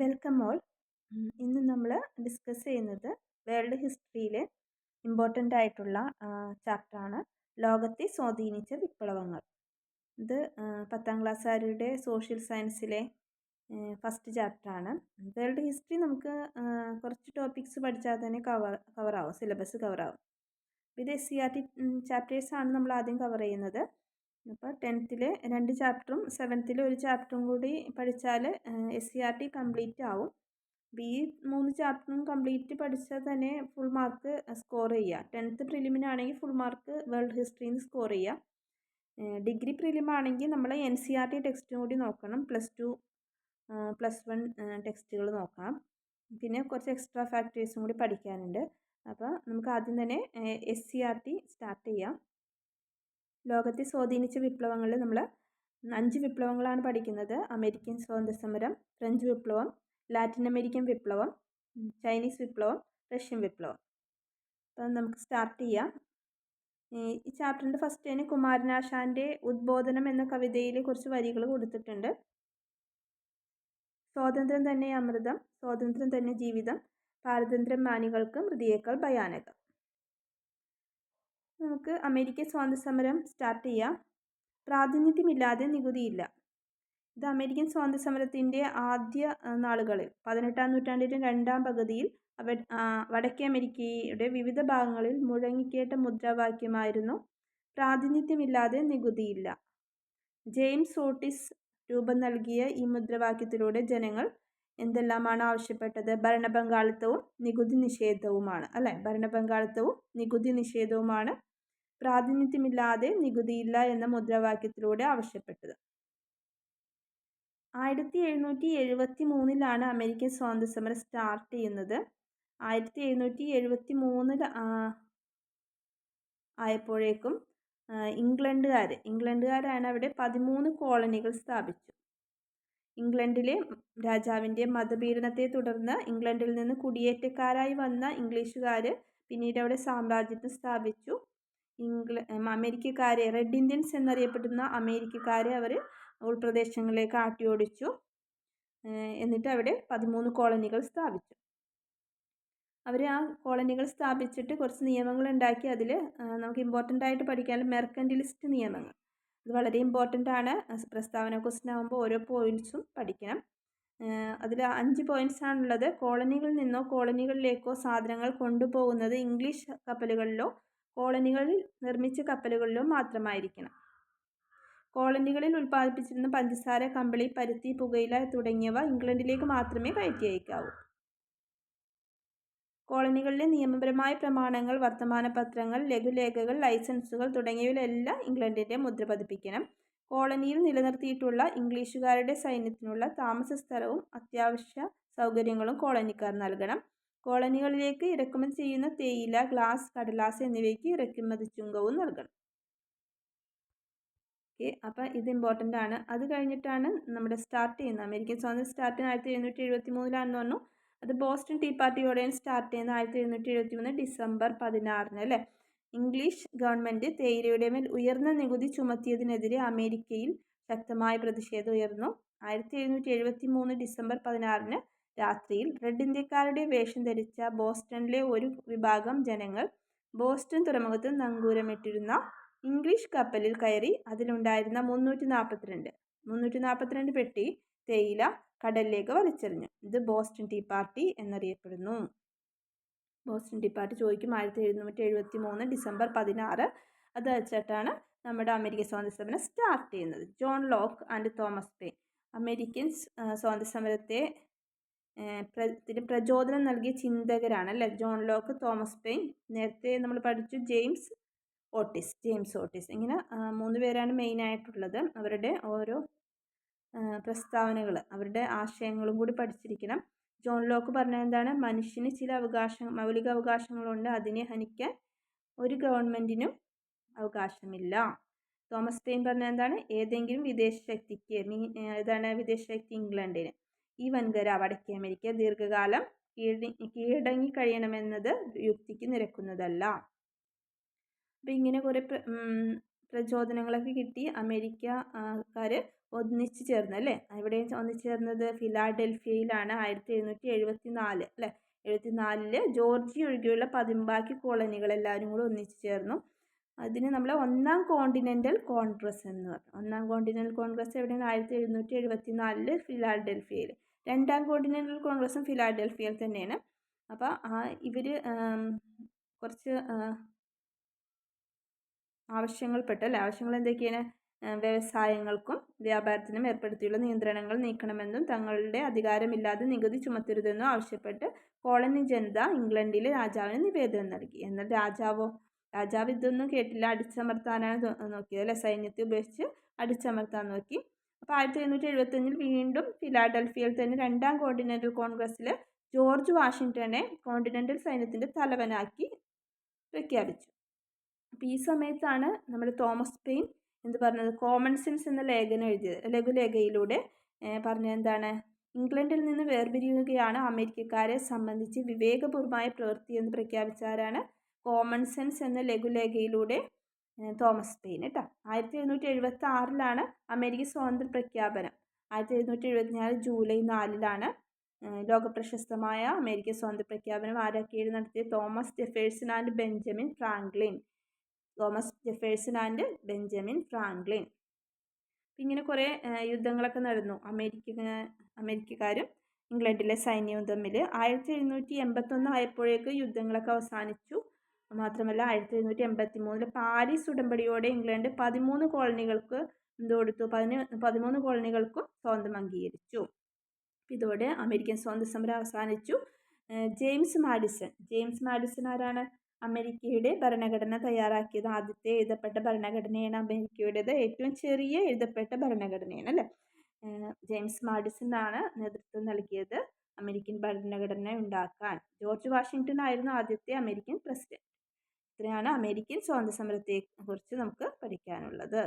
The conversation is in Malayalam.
Welcome all. ഇന്ന് നമ്മൾ ഡിസ്കസ് ചെയ്യുന്നത് വേൾഡ് ഹിസ്റ്ററിയിലെ ഇമ്പോർട്ടന്റ് ആയിട്ടുള്ള ചാപ്റ്ററാണ് ലോകത്തെ സ്വാധീനിച്ച വിപ്ലവങ്ങൾ. ഇത് പത്താം ക്ലാസ്സുകാരുടെ സോഷ്യൽ സയൻസിലെ ഫസ്റ്റ് ചാപ്റ്ററാണ്. വേൾഡ് ഹിസ്റ്ററി നമുക്ക് കുറച്ച് ടോപ്പിക്സ് പഠിച്ചാൽ തന്നെ കവർ കവറാവും സിലബസ് കവറാവും. ഇത് എസ് സി ആർ ടി ചാപ്റ്റേഴ്സാണ് നമ്മൾ ആദ്യം കവർ ചെയ്യുന്നത്. അപ്പോൾ ടെൻത്തിൽ രണ്ട് ചാപ്റ്ററും സെവൻത്തിൽ ഒരു ചാപ്റ്ററും കൂടി പഠിച്ചാൽ S C R T complete ആവും. ബി മൂന്ന് ചാപ്റ്ററും കംപ്ലീറ്റ് പഠിച്ചാൽ തന്നെ ഫുൾ മാർക്ക് സ്കോർ ചെയ്യുക ടെൻത്ത് പ്രിലിമിനാണെങ്കിൽ ഫുൾ മാർക്ക് വേൾഡ് ഹിസ്റ്ററിയിൽ നിന്ന് സ്കോർ ചെയ്യുക ഡിഗ്രി പ്രിലിം ആണെങ്കിൽ നമ്മൾ എൻ സി ആർ ടി ടെക്സ്റ്റും കൂടി നോക്കണം. പ്ലസ് ടു പ്ലസ് വൺ ടെക്സ്റ്റുകൾ നോക്കാം പിന്നെ കുറച്ച് എക്സ്ട്രാ ഫാക്ടേഴ്സും കൂടി പഠിക്കാനുണ്ട്. അപ്പോൾ നമുക്ക് ആദ്യം തന്നെ S C R T start ചെയ്യാം. ലോകത്തെ സ്വാധീനിച്ച വിപ്ലവങ്ങളിൽ നമ്മൾ അഞ്ച് വിപ്ലവങ്ങളാണ് പഠിക്കുന്നത്. അമേരിക്കൻ സ്വാതന്ത്ര്യ സമരം ഫ്രഞ്ച് വിപ്ലവം ലാറ്റിൻ അമേരിക്കൻ വിപ്ലവം ചൈനീസ് വിപ്ലവം റഷ്യൻ വിപ്ലവം. അപ്പം നമുക്ക് സ്റ്റാർട്ട് ചെയ്യാം. ഈ ചാപ്റ്ററിന്റെ ഫസ്റ്റ് തന്നെ കുമാരനാശാന്റെ ഉദ്ബോധനം എന്ന കവിതയിൽ കുറച്ച് വരികൾ കൊടുത്തിട്ടുണ്ട്. സ്വാതന്ത്ര്യം തന്നെ അമൃതം സ്വാതന്ത്ര്യം തന്നെ ജീവിതം പാരതന്ത്ര്യം മാനികൾക്ക് മൃതിയേക്കാൾ ഭയാനകം. നമുക്ക് അമേരിക്കൻ സ്വാതന്ത്ര്യസമരം സ്റ്റാർട്ട് ചെയ്യാം. പ്രാതിനിധ്യമില്ലാതെ നികുതിയില്ല. ഇത് അമേരിക്കൻ സ്വാതന്ത്ര്യ സമരത്തിന്റെ ആദ്യ നാളുകളിൽ പതിനെട്ടാം നൂറ്റാണ്ടിന്റെ രണ്ടാം പകുതിയിൽ അവ വടക്കേ അമേരിക്കയുടെ വിവിധ ഭാഗങ്ങളിൽ മുഴങ്ങിക്കേട്ട മുദ്രാവാക്യമായിരുന്നു പ്രാതിനിധ്യമില്ലാതെ നികുതിയില്ല. ജെയിംസ് ഓട്ടിസ് രൂപം നൽകിയ ഈ മുദ്രാവാക്യത്തിലൂടെ ജനങ്ങൾ എന്തെല്ലാമാണ് ആവശ്യപ്പെട്ടത്? ഭരണപങ്കാളിത്തവും നികുതി നിഷേധവുമാണ് അല്ലേ? ഭരണപങ്കാളിത്തവും നികുതി നിഷേധവുമാണ് പ്രാതിനിധ്യമില്ലാതെ നികുതിയില്ല എന്ന മുദ്രാവാക്യത്തിലൂടെ ആവശ്യപ്പെട്ടത്. ആയിരത്തി എഴുന്നൂറ്റി എഴുപത്തി മൂന്നിലാണ് അമേരിക്കൻ സ്വാതന്ത്ര്യ സമരം സ്റ്റാർട്ട് ചെയ്യുന്നത്. ആയിരത്തി എഴുന്നൂറ്റി എഴുപത്തി മൂന്നിൽ ആയപ്പോഴേക്കും ഇംഗ്ലണ്ടുകാർ ഇംഗ്ലണ്ടുകാരാണ് അവിടെ പതിമൂന്ന് കോളനികൾ സ്ഥാപിച്ചു. ഇംഗ്ലണ്ടിലെ രാജാവിന്റെ മതപീഡനത്തെ തുടർന്ന് ഇംഗ്ലണ്ടിൽ നിന്ന് കുടിയേറ്റക്കാരായി വന്ന ഇംഗ്ലീഷുകാർ പിന്നീട് അവിടെ സാമ്രാജ്യത്തെ സ്ഥാപിച്ചു. ഇംഗ്ല അമേരിക്കക്കാരെ റെഡ് ഇന്ത്യൻസ് എന്നറിയപ്പെടുന്ന അമേരിക്കക്കാരെ അവർ ഉൾപ്രദേശങ്ങളിലേക്ക് ആട്ടിയോടിച്ചു. എന്നിട്ട് അവിടെ പതിമൂന്ന് കോളനികൾ സ്ഥാപിച്ചു. അവർ ആ കോളനികൾ സ്ഥാപിച്ചിട്ട് കുറച്ച് നിയമങ്ങൾ ഉണ്ടാക്കി. അതിൽ നമുക്ക് ഇമ്പോർട്ടന്റ് ആയിട്ട് പഠിക്കാനുള്ള മെർക്കന്റിലിസ്റ്റ് നിയമങ്ങൾ. ഇത് വളരെ ഇമ്പോർട്ടന്റ് ആണ്. പ്രസ്താവന ക്വസ്റ്റൻ ആകുമ്പോൾ ഓരോ പോയിന്റ്സും പഠിക്കണം. അതിൽ അഞ്ച് പോയിന്റ്സ് ആണുള്ളത്. കോളനികളിൽ നിന്നോ കോളനികളിലേക്കോ സാധനങ്ങൾ കൊണ്ടുപോകുന്നത് ഇംഗ്ലീഷ് കപ്പലുകളിലോ കോളനികളിൽ നിർമ്മിച്ച കപ്പലുകളിലും മാത്രമായിരിക്കണം. കോളനികളിൽ ഉൽപ്പാദിപ്പിച്ചിരുന്ന പഞ്ചസാര കമ്പിളി പരുത്തി പുകയില തുടങ്ങിയവ ഇംഗ്ലണ്ടിലേക്ക് മാത്രമേ കയറ്റി അയക്കാവൂ കോളനികളിലെ നിയമപരമായ പ്രമാണങ്ങൾ വർത്തമാന പത്രങ്ങൾ ലഘുലേഖകൾ ലൈസൻസുകൾ തുടങ്ങിയവയിലെല്ലാം ഇംഗ്ലണ്ടിന്റെ മുദ്ര പതിപ്പിക്കണം കോളനിയിൽ നിലനിർത്തിയിട്ടുള്ള ഇംഗ്ലീഷുകാരുടെ സൈന്യത്തിനുള്ള താമസ സ്ഥലവും അത്യാവശ്യ സൗകര്യങ്ങളും കോളനിക്കാർ നൽകണം. കോളനികളിലേക്ക് ഇറക്കുമതി ചെയ്യുന്ന തേയില ഗ്ലാസ് കടലാസ് എന്നിവയ്ക്ക് ഇറക്കുമതി ചുങ്കവും നൽകണം. ഓക്കെ അപ്പോൾ ഇത് ഇമ്പോർട്ടന്റ് ആണ്. അത് കഴിഞ്ഞിട്ടാണ് നമ്മുടെ സ്റ്റാർട്ട് ചെയ്യുന്നത്. അമേരിക്കൻ സ്വാതന്ത്ര്യം സ്റ്റാർട്ട് ചെയ്യുന്ന ആയിരത്തി എഴുന്നൂറ്റി എഴുപത്തി മൂന്നിലാണെന്ന് പറഞ്ഞു. അത് ബോസ്റ്റൺ ടീ പാർട്ടിയോടെയാണ് സ്റ്റാർട്ട് ചെയ്യുന്ന ആയിരത്തി എഴുന്നൂറ്റി എഴുപത്തി മൂന്ന് ഡിസംബർ പതിനാറിന് അല്ലേ? ഇംഗ്ലീഷ് ഗവൺമെന്റ് തേയിലയുടെ മേൽ ഉയർന്ന നികുതി ചുമത്തിയതിനെതിരെ അമേരിക്കയിൽ ശക്തമായ പ്രതിഷേധം ഉയർന്നു. ആയിരത്തി എഴുന്നൂറ്റി എഴുപത്തി മൂന്ന് ഡിസംബർ പതിനാറിന് രാത്രിയിൽ റെഡ് ഇന്ത്യക്കാരുടെ വേഷം ധരിച്ച ബോസ്റ്റണിലെ ഒരു വിഭാഗം ജനങ്ങൾ ബോസ്റ്റൺ തുറമുഖത്ത് നങ്കൂരമിട്ടിരുന്ന ഇംഗ്ലീഷ് കപ്പലിൽ കയറി അതിലുണ്ടായിരുന്ന മുന്നൂറ്റി നാൽപ്പത്തിരണ്ട് മുന്നൂറ്റി നാൽപ്പത്തിരണ്ട് പെട്ടി തേയില കടലിലേക്ക് വലിച്ചെറിഞ്ഞു. ഇത് ബോസ്റ്റൺ ടീ പാർട്ടി എന്നറിയപ്പെടുന്നു. ബോസ്റ്റൺ ടീ പാർട്ടി ചോദിക്കും ആയിരത്തി എഴുന്നൂറ്റി എഴുപത്തി മൂന്ന് ഡിസംബർ പതിനാറ്. അത് വെച്ചിട്ടാണ് നമ്മുടെ അമേരിക്കൻ സ്വാതന്ത്ര്യ സമരം സ്റ്റാർട്ട് ചെയ്യുന്നത്. John Locke and Thomas Paine. American സ്വാതന്ത്ര്യ സമരത്തെ ഇതിന് പ്രചോദനം നൽകിയ ചിന്തകരാണ് അല്ലേ ജോൺ ലോക്ക് തോമസ് പെയിൻ നേരത്തെ നമ്മൾ പഠിച്ചു ജെയിംസ് ഓട്ടിസ് ജെയിംസ് ഓട്ടിസ്. ഇങ്ങനെ മൂന്ന് പേരാണ് മെയിനായിട്ടുള്ളത് അവരുടെ ഓരോ പ്രസ്താവനകൾ അവരുടെ ആശയങ്ങളും കൂടി പഠിച്ചിരിക്കണം. ജോൺ ലോക്ക് പറഞ്ഞ എന്താണ്? മനുഷ്യന് ചില അവകാശ മൗലിക അവകാശങ്ങളുണ്ട്. അതിനെ ഹനിക്കാൻ ഒരു ഗവൺമെന്റിനും അവകാശമില്ല. തോമസ് പെയിൻ പറഞ്ഞ എന്താണ്? ഏതെങ്കിലും വിദേശ ശക്തിക്ക് മീ ഏതാണ്? വിദേശ ശക്തി ഇംഗ്ലണ്ടിന്. ഈ വൻകര വടക്കേ അമേരിക്ക ദീർഘകാലം കീഴി കീഴടങ്ങി കഴിയണമെന്നത് യുക്തിക്ക് നിരക്കുന്നതല്ല. അപ്പം ഇങ്ങനെ കുറേ പ്രചോദനങ്ങളൊക്കെ കിട്ടി അമേരിക്കക്കാർ ഒന്നിച്ചു ചേർന്ന് അല്ലേ? ഇവിടെ ഒന്നിച്ചു ചേർന്നത് ഫിലാഡൽഫിയയിലാണ് ആയിരത്തി എഴുന്നൂറ്റി എഴുപത്തി നാല് അല്ലേ? എഴുപത്തി നാലിൽ ജോർജിയ ഒഴികെയുള്ള പതിമ്പാക്കി കോളനികൾ എല്ലാവരും കൂടെ ഒന്നിച്ചു ചേർന്നു. അതിന് നമ്മൾ ഒന്നാം കോണ്ടിനെന്റൽ കോൺഗ്രസ് എന്ന് പറയും. ഒന്നാം കോണ്ടിനെന്റൽ കോൺഗ്രസ് എവിടെയാണ്? ആയിരത്തി എഴുന്നൂറ്റി എഴുപത്തി നാലിൽ ഫിലാഡൽഫിയയിൽ രണ്ടാം കോണ്ടിനെന്റൽ കോൺഗ്രസും ഫിലാഡൽഫിയയിൽ തന്നെയാണ്. അപ്പോൾ ആ ഇവർ കുറച്ച് ആവശ്യങ്ങൾപ്പെട്ട അല്ലേ ആവശ്യങ്ങൾ എന്തൊക്കെയാണ്? വ്യവസായങ്ങൾക്കും വ്യാപാരത്തിനും ഏർപ്പെടുത്തിയുള്ള നിയന്ത്രണങ്ങൾ നീക്കണമെന്നും തങ്ങളുടെ അധികാരമില്ലാതെ നികുതി ചുമത്തരുതെന്നും ആവശ്യപ്പെട്ട് കോളനി ജനത ഇംഗ്ലണ്ടിലെ രാജാവിന് നിവേദനം നൽകി. എന്നാൽ രാജാവോ രാജാവ് ഇതൊന്നും കേട്ടില്ല. അടിച്ചമർത്താനാണ് നോക്കിയത് അല്ലെ? സൈന്യത്തെ ഉപേക്ഷിച്ച് അടിച്ചമർത്താൻ നോക്കി. അപ്പോൾ ആയിരത്തി എഴുന്നൂറ്റി എഴുപത്തഞ്ചിൽ വീണ്ടും ഫിലാഡൽഫിയയിൽ തന്നെ രണ്ടാം കോണ്ടിനെന്റൽ കോൺഗ്രസ്സിൽ ജോർജ് വാഷിങ്ടനെ കോണ്ടിനെന്റൽ സൈന്യത്തിന്റെ തലവനാക്കി പ്രഖ്യാപിച്ചു. അപ്പോൾ ഈ സമയത്താണ് നമ്മുടെ തോമസ് പെയിൻ എന്ത് പറഞ്ഞത്? കോമൺ സെൻസ് എന്ന ലേഖനം എഴുതിയത്. ലഘുലേഖയിലൂടെ പറഞ്ഞത് എന്താണ്? ഇംഗ്ലണ്ടിൽ നിന്ന് വേർപിരിയുകയാണ് അമേരിക്കക്കാരെ സംബന്ധിച്ച് വിവേകപൂർവമായ പ്രവൃത്തി എന്ന് പ്രഖ്യാപിച്ച ആരാണ്? കോമൺ സെൻസ് എന്ന ലഘുലേഖയിലൂടെ തോമസ് പെയിൻ കേട്ടോ ആയിരത്തി എഴുന്നൂറ്റി എഴുപത്തി ആറിലാണ് അമേരിക്ക സ്വാതന്ത്ര്യ പ്രഖ്യാപനം. ആയിരത്തി എഴുന്നൂറ്റി എഴുപത്തിനാല് ജൂലൈ നാലിലാണ് ലോകപ്രശസ്തമായ അമേരിക്ക സ്വാതന്ത്ര്യ പ്രഖ്യാപനം ആരാക്കിയത് നടത്തിയ Thomas Jefferson and Benjamin Franklin. Thomas Jefferson and Benjamin Franklin. ഇങ്ങനെ കുറേ യുദ്ധങ്ങളൊക്കെ നടന്നു. അമേരിക്ക അമേരിക്കക്കാരും ഇംഗ്ലണ്ടിലെ സൈന്യവും തമ്മിൽ ആയിരത്തി എഴുന്നൂറ്റി എൺപത്തൊന്ന് ആയപ്പോഴേക്ക് യുദ്ധങ്ങളൊക്കെ അവസാനിച്ചു. മാത്രമല്ല ആയിരത്തി എഴുന്നൂറ്റി എൺപത്തി മൂന്നിൽ പാരീസ് ഉടമ്പടിയോടെ ഇംഗ്ലണ്ട് പതിമൂന്ന് കോളനികൾക്ക് എന്ത് കൊടുത്തു? പതിന് പതിമൂന്ന് കോളനികൾക്കും സ്വാതന്ത്ര്യം അംഗീകരിച്ചു. ഇതോടെ അമേരിക്കൻ സ്വാതന്ത്ര്യ സമരം അവസാനിച്ചു. James Madison. ജെയിംസ് മാഡിസൺ ആരാണ്? അമേരിക്കയുടെ ഭരണഘടന തയ്യാറാക്കിയത്. ആദ്യത്തെ എഴുതപ്പെട്ട ഭരണഘടനയാണ് അമേരിക്കയുടേത്. ഏറ്റവും ചെറിയ എഴുതപ്പെട്ട ഭരണഘടനയാണ് അല്ലേ? ജെയിംസ് മാഡിസൺ ആണ് നേതൃത്വം നൽകിയത് അമേരിക്കൻ ഭരണഘടന ഉണ്ടാക്കാൻ. ജോർജ് വാഷിങ്ടൺ ആയിരുന്നു ആദ്യത്തെ അമേരിക്കൻ പ്രസിഡന്റ്. ഇത്രയാണ് അമേരിക്കൻ സ്വാതന്ത്ര്യ സമരത്തെ കുറിച്ച് നമുക്ക് പഠിക്കാനുള്ളത്.